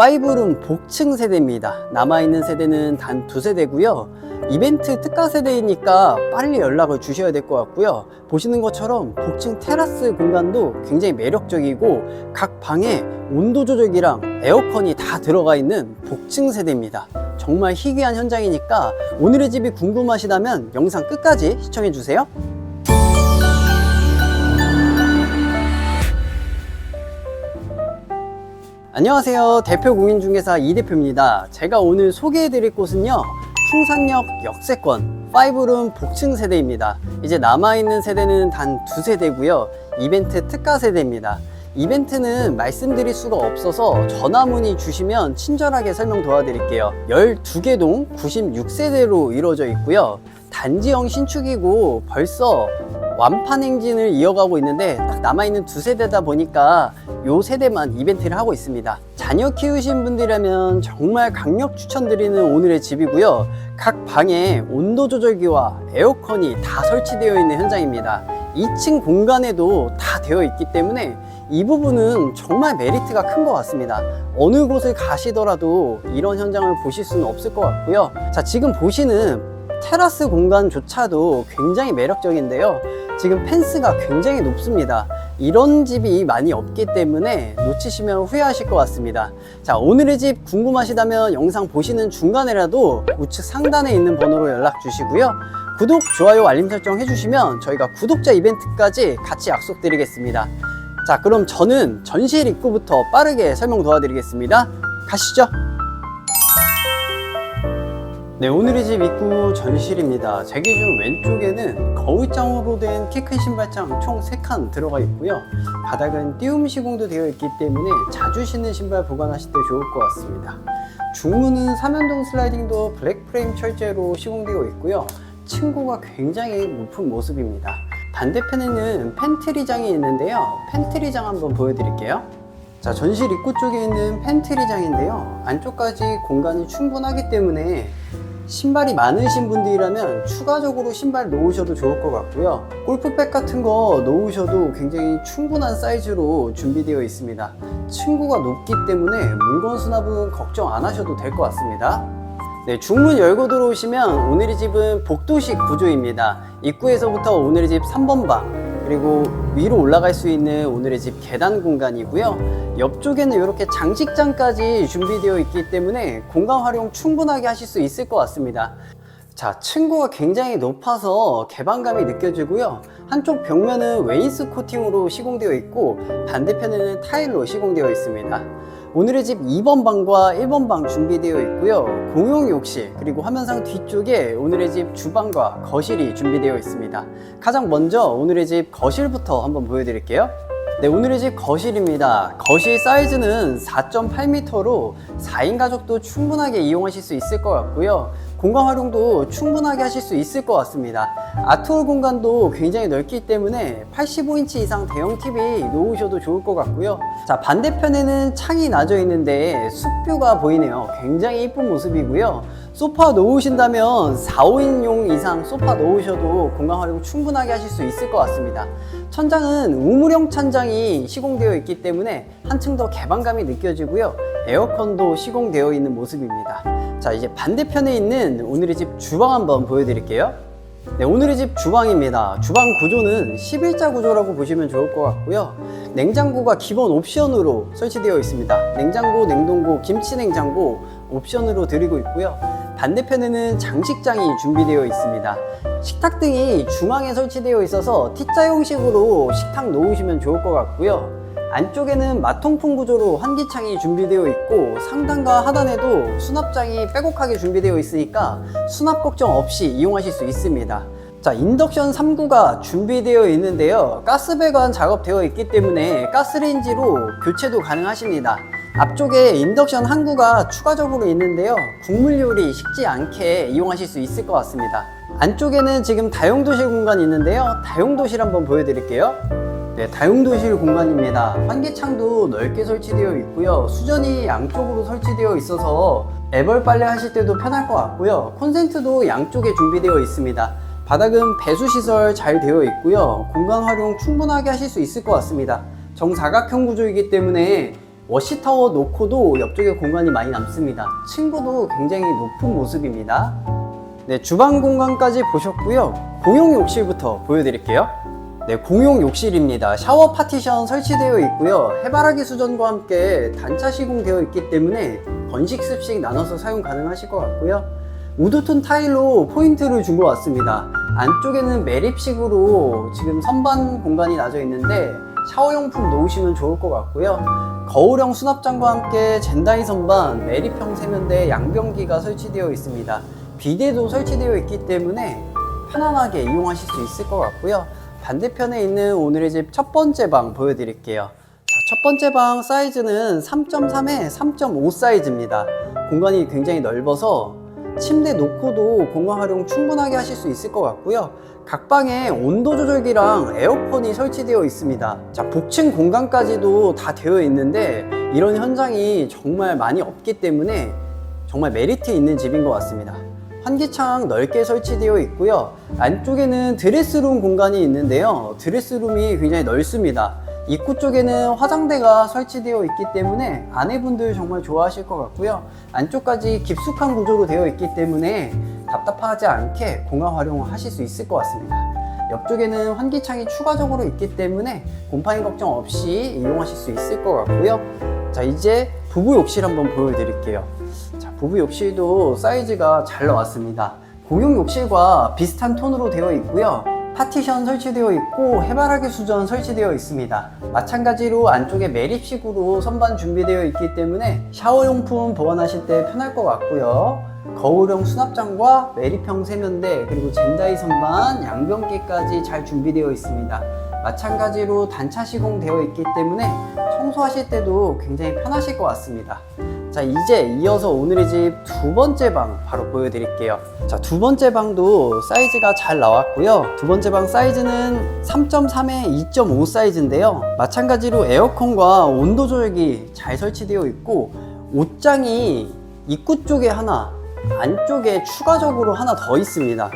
5룸 복층 세대입니다. 남아있는 세대는 단 두 세대고요. 이벤트 특가 세대이니까 빨리 연락을 주셔야 될 것 같고요. 보시는 것처럼 복층 테라스 공간도 굉장히 매력적이고 각 방에 온도 조절기랑 에어컨이 다 들어가 있는 복층 세대입니다. 정말 희귀한 현장이니까 오늘의 집이 궁금하시다면 영상 끝까지 시청해 주세요. 안녕하세요. 대표 공인중개사 이 대표입니다. 제가 오늘 소개해 드릴 곳은요. 풍산역 역세권 5룸 복층 세대입니다. 이제 남아있는 세대는 단 두 세대고요. 이벤트 특가 세대입니다. 이벤트는 말씀드릴 수가 없어서 전화 문의 주시면 친절하게 설명 도와드릴게요. 12개 동 96세대로 이루어져 있고요. 단지형 신축이고 벌써 완판 행진을 이어가고 있는데 딱 남아있는 두 세대다 보니까 요 세대만 이벤트를 하고 있습니다. 자녀 키우신 분들이라면 정말 강력 추천드리는 오늘의 집이고요. 각 방에 온도 조절기와 에어컨이 다 설치되어 있는 현장입니다. 2층 공간에도 다 되어 있기 때문에 이 부분은 정말 메리트가 큰 것 같습니다. 어느 곳을 가시더라도 이런 현장을 보실 수는 없을 것 같고요. 자, 지금 보시는 테라스 공간조차도 굉장히 매력적인데요. 지금 펜스가 굉장히 높습니다. 이런 집이 많이 없기 때문에 놓치시면 후회하실 것 같습니다. 자, 오늘의 집 궁금하시다면 영상 보시는 중간에라도 우측 상단에 있는 번호로 연락 주시고요. 구독, 좋아요, 알림 설정 해주시면 저희가 구독자 이벤트까지 같이 약속드리겠습니다. 자, 그럼 저는 전실 입구부터 빠르게 설명 도와드리겠습니다. 가시죠. 네, 오늘의 집 입구 전실입니다. 제 기준 왼쪽에는 거울장으로 된 키 큰 신발장 총 3칸 들어가 있고요. 바닥은 띄움 시공도 되어 있기 때문에 자주 신는 신발 보관하실 때 좋을 것 같습니다. 중문은 삼연동 슬라이딩도 블랙 프레임 철제로 시공되어 있고요. 층고가 굉장히 높은 모습입니다. 반대편에는 팬트리장이 있는데요. 팬트리장 한번 보여드릴게요. 자, 전실 입구 쪽에 있는 팬트리장인데요. 안쪽까지 공간이 충분하기 때문에 신발이 많으신 분들이라면 추가적으로 신발 놓으셔도 좋을 것 같고요. 골프백 같은 거 놓으셔도 굉장히 충분한 사이즈로 준비되어 있습니다. 층고가 높기 때문에 물건 수납은 걱정 안 하셔도 될 것 같습니다. 네, 중문 열고 들어오시면 오늘의 집은 복도식 구조입니다. 입구에서부터 오늘의 집 3번 방, 그리고 위로 올라갈 수 있는 오늘의 집 계단 공간이고요. 옆쪽에는 이렇게 장식장까지 준비되어 있기 때문에 공간 활용 충분하게 하실 수 있을 것 같습니다. 자, 층고가 굉장히 높아서 개방감이 느껴지고요. 한쪽 벽면은 웨이스 코팅으로 시공되어 있고 반대편에는 타일로 시공되어 있습니다. 오늘의 집 2번 방과 1번 방 준비되어 있고요. 공용 욕실 그리고 화면상 뒤쪽에 오늘의 집 주방과 거실이 준비되어 있습니다. 가장 먼저 오늘의 집 거실부터 한번 보여드릴게요. 네, 오늘의 집 거실입니다. 거실 사이즈는 4.8m로 4인 가족도 충분하게 이용하실 수 있을 것 같고요. 공간 활용도 충분하게 하실 수 있을 것 같습니다. 아트홀 공간도 굉장히 넓기 때문에 85인치 이상 대형 TV 놓으셔도 좋을 것 같고요. 자, 반대편에는 창이 나져 있는데 숲뷰가 보이네요. 굉장히 이쁜 모습이고요. 소파 놓으신다면 4, 5인용 이상 소파 놓으셔도 공간 활용 충분하게 하실 수 있을 것 같습니다. 천장은 우물형 천장이 시공되어 있기 때문에 한층 더 개방감이 느껴지고요. 에어컨도 시공되어 있는 모습입니다. 자, 이제 반대편에 있는 오늘의 집 주방 한번 보여드릴게요. 네, 오늘의 집 주방입니다. 주방 구조는 11자 구조라고 보시면 좋을 것 같고요. 냉장고가 기본 옵션으로 설치되어 있습니다. 냉장고, 냉동고, 김치 냉장고 옵션으로 드리고 있고요. 반대편에는 장식장이 준비되어 있습니다. 식탁 등이 중앙에 설치되어 있어서 T자 형식으로 식탁 놓으시면 좋을 것 같고요. 안쪽에는 마통풍 구조로 환기창이 준비되어 있고 상단과 하단에도 수납장이 빼곡하게 준비되어 있으니까 수납 걱정 없이 이용하실 수 있습니다. 자, 인덕션 3구가 준비되어 있는데요. 가스 배관 작업되어 있기 때문에 가스레인지로 교체도 가능하십니다. 앞쪽에 인덕션 한 구가 추가적으로 있는데요. 국물 요리 식지 않게 이용하실 수 있을 것 같습니다. 안쪽에는 지금 다용도실 공간이 있는데요. 다용도실 한번 보여드릴게요. 네, 다용도실 공간입니다. 환기창도 넓게 설치되어 있고요. 수전이 양쪽으로 설치되어 있어서 애벌 빨래 하실 때도 편할 것 같고요. 콘센트도 양쪽에 준비되어 있습니다. 바닥은 배수 시설 잘 되어 있고요. 공간 활용 충분하게 하실 수 있을 것 같습니다. 정사각형 구조이기 때문에 워시타워 놓고도 옆쪽에 공간이 많이 남습니다. 층고도 굉장히 높은 모습입니다. 네, 주방 공간까지 보셨고요. 공용 욕실부터 보여드릴게요. 네, 공용 욕실입니다. 샤워 파티션 설치되어 있고요. 해바라기 수전과 함께 단차 시공되어 있기 때문에 건식 습식 나눠서 사용 가능하실 것 같고요. 우드톤 타일로 포인트를 준 것 같습니다. 안쪽에는 매립식으로 지금 선반 공간이 나져 있는데 샤워용품 놓으시면 좋을 것 같고요. 거울형 수납장과 함께 젠다이 선반, 매립형 세면대, 양변기가 설치되어 있습니다. 비데도 설치되어 있기 때문에 편안하게 이용하실 수 있을 것 같고요. 반대편에 있는 오늘의 집 첫 번째 방 보여드릴게요. 자, 첫 번째 방 사이즈는 3.3에 3.5 사이즈입니다. 공간이 굉장히 넓어서 침대 놓고도 공간 활용 충분하게 하실 수 있을 것 같고요. 각 방에 온도 조절기랑 에어컨이 설치되어 있습니다. 자, 복층 공간까지도 다 되어 있는데 이런 현장이 정말 많이 없기 때문에 정말 메리트 있는 집인 것 같습니다. 환기창 넓게 설치되어 있고요. 안쪽에는 드레스룸 공간이 있는데요. 드레스룸이 굉장히 넓습니다. 입구 쪽에는 화장대가 설치되어 있기 때문에 아내분들 정말 좋아하실 것 같고요. 안쪽까지 깊숙한 구조로 되어 있기 때문에 답답하지 않게 공간 활용을 하실 수 있을 것 같습니다. 옆쪽에는 환기창이 추가적으로 있기 때문에 곰팡이 걱정 없이 이용하실 수 있을 것 같고요. 자, 이제 부부 욕실 한번 보여드릴게요. 자, 부부 욕실도 사이즈가 잘 나왔습니다. 공용 욕실과 비슷한 톤으로 되어 있고요. 파티션 설치되어 있고 해바라기 수전 설치되어 있습니다. 마찬가지로 안쪽에 매립식으로 선반 준비되어 있기 때문에 샤워용품 보관하실 때 편할 것 같고요. 거울형 수납장과 매립형 세면대 그리고 젠다이 선반, 양변기까지 잘 준비되어 있습니다. 마찬가지로 단차 시공되어 있기 때문에 청소하실 때도 굉장히 편하실 것 같습니다. 자, 이제 이어서 오늘의 집 두 번째 방 바로 보여드릴게요. 자, 두 번째 방도 사이즈가 잘 나왔고요. 두 번째 방 사이즈는 3.3에 2.5 사이즈인데요. 마찬가지로 에어컨과 온도 조절기 잘 설치되어 있고 옷장이 입구 쪽에 하나, 안쪽에 추가적으로 하나 더 있습니다.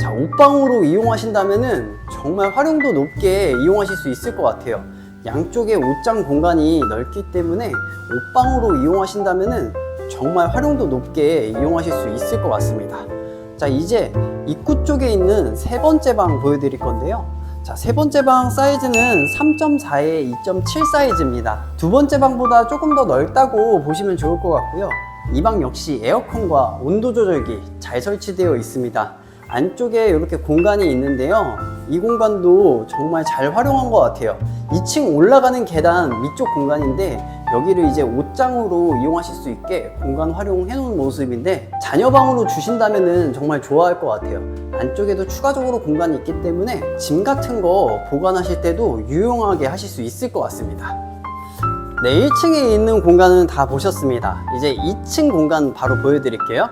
자, 옷방으로 이용하신다면은 정말 활용도 높게 이용하실 수 있을 것 같아요. 양쪽에 옷장 공간이 넓기 때문에 옷방으로 이용하신다면은 정말 활용도 높게 이용하실 수 있을 것 같습니다. 자, 이제 입구 쪽에 있는 세 번째 방 보여드릴 건데요. 자, 세 번째 방 사이즈는 3.4에 2.7 사이즈입니다. 두 번째 방보다 조금 더 넓다고 보시면 좋을 것 같고요. 이 방 역시 에어컨과 온도 조절기 잘 설치되어 있습니다. 안쪽에 이렇게 공간이 있는데요. 이 공간도 정말 잘 활용한 것 같아요. 2층 올라가는 계단 위쪽 공간인데 여기를 이제 옷장으로 이용하실 수 있게 공간 활용해 놓은 모습인데 자녀방으로 주신다면은 정말 좋아할 것 같아요. 안쪽에도 추가적으로 공간이 있기 때문에 짐 같은 거 보관하실 때도 유용하게 하실 수 있을 것 같습니다. 네, 1층에 있는 공간은 다 보셨습니다. 이제 2층 공간 바로 보여드릴게요.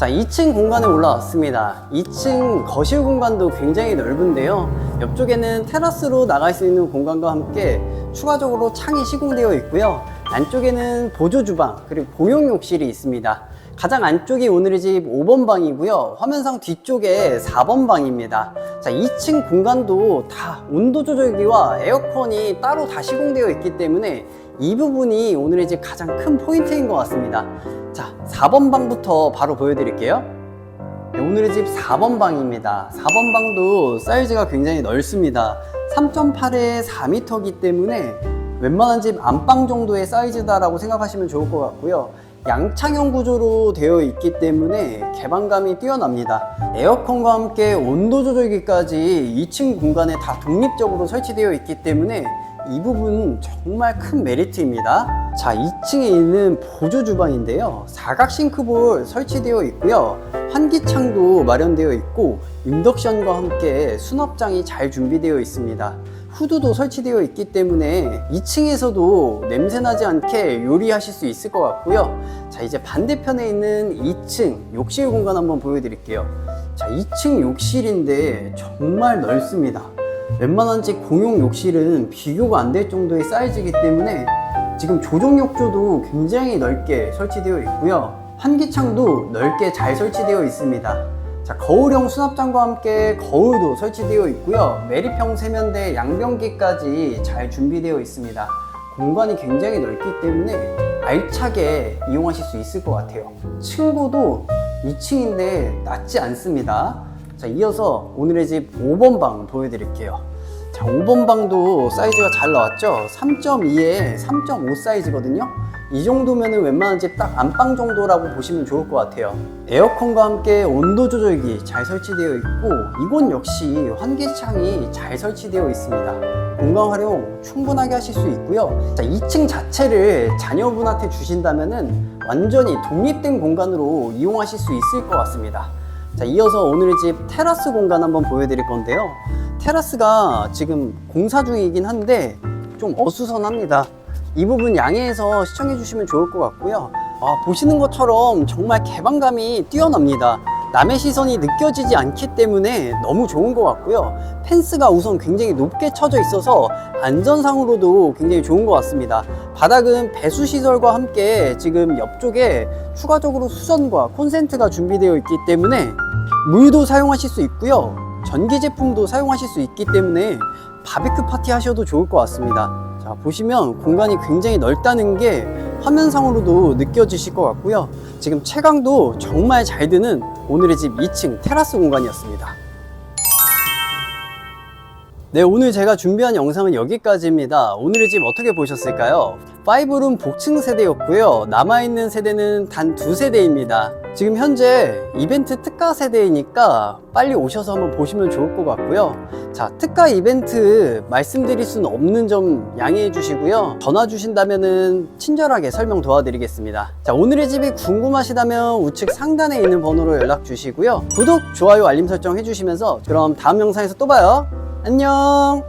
자, 2층 공간에 올라왔습니다. 2층 거실 공간도 굉장히 넓은데요. 옆쪽에는 테라스로 나갈 수 있는 공간과 함께 추가적으로 창이 시공되어 있고요. 안쪽에는 보조 주방, 그리고 공용 욕실이 있습니다. 가장 안쪽이 오늘의 집 5번 방이고요. 화면상 뒤쪽에 4번 방입니다. 자, 2층 공간도 다 온도 조절기와 에어컨이 따로 다 시공되어 있기 때문에 이 부분이 오늘의 집 가장 큰 포인트인 것 같습니다. 자, 4번 방부터 바로 보여드릴게요. 네, 오늘의 집 4번 방입니다. 4번 방도 사이즈가 굉장히 넓습니다. 3.8에 4m이기 때문에 웬만한 집 안방 정도의 사이즈다라고 생각하시면 좋을 것 같고요. 양창형 구조로 되어 있기 때문에 개방감이 뛰어납니다. 에어컨과 함께 온도 조절기까지 2층 공간에 다 독립적으로 설치되어 있기 때문에 이 부분 정말 큰 메리트입니다. 자, 2층에 있는 보조 주방인데요. 사각 싱크볼 설치되어 있고요. 환기창도 마련되어 있고 인덕션과 함께 수납장이 잘 준비되어 있습니다. 후드도 설치되어 있기 때문에 2층에서도 냄새나지 않게 요리하실 수 있을 것 같고요. 자, 이제 반대편에 있는 2층 욕실 공간 한번 보여드릴게요. 자, 2층 욕실인데 정말 넓습니다. 웬만한 집 공용 욕실은 비교가 안 될 정도의 사이즈이기 때문에 지금 조종 욕조도 굉장히 넓게 설치되어 있고요. 환기창도 넓게 잘 설치되어 있습니다. 자, 거울형 수납장과 함께 거울도 설치되어 있고요. 매립형 세면대 양변기까지 잘 준비되어 있습니다. 공간이 굉장히 넓기 때문에 알차게 이용하실 수 있을 것 같아요. 층고도 2층인데 낮지 않습니다. 자, 이어서 오늘의 집 5번 방 보여드릴게요. 자, 5번 방도 사이즈가 잘 나왔죠? 3.2에 3.5 사이즈거든요? 이 정도면 웬만한 집 딱 안방 정도라고 보시면 좋을 것 같아요. 에어컨과 함께 온도 조절기 잘 설치되어 있고, 이곳 역시 환기창이 잘 설치되어 있습니다. 공간 활용 충분하게 하실 수 있고요. 자, 2층 자체를 자녀분한테 주신다면은 완전히 독립된 공간으로 이용하실 수 있을 것 같습니다. 자, 이어서 오늘의 집 테라스 공간 한번 보여드릴 건데요. 테라스가 지금 공사 중이긴 한데 좀 어수선합니다. 이 부분 양해해서 시청해 주시면 좋을 것 같고요. 아, 보시는 것처럼 정말 개방감이 뛰어납니다. 남의 시선이 느껴지지 않기 때문에 너무 좋은 것 같고요. 펜스가 우선 굉장히 높게 쳐져 있어서 안전상으로도 굉장히 좋은 것 같습니다. 바닥은 배수 시설과 함께 지금 옆쪽에 추가적으로 수전과 콘센트가 준비되어 있기 때문에 물도 사용하실 수 있고요. 전기 제품도 사용하실 수 있기 때문에 바비큐 파티 하셔도 좋을 것 같습니다. 자, 보시면 공간이 굉장히 넓다는 게 화면상으로도 느껴지실 것 같고요. 지금 채광도 정말 잘 드는 오늘의 집 2층 테라스 공간이었습니다. 네, 오늘 제가 준비한 영상은 여기까지입니다. 오늘의 집 어떻게 보셨을까요? 5룸 복층 세대였고요. 남아있는 세대는 단 두 세대입니다. 지금 현재 이벤트 특가 세대이니까 빨리 오셔서 한번 보시면 좋을 것 같고요. 자, 특가 이벤트 말씀드릴 수는 없는 점 양해해 주시고요. 전화 주신다면은 친절하게 설명 도와드리겠습니다. 자, 오늘의 집이 궁금하시다면 우측 상단에 있는 번호로 연락 주시고요. 구독, 좋아요, 알림 설정 해주시면서 그럼 다음 영상에서 또 봐요. 안녕!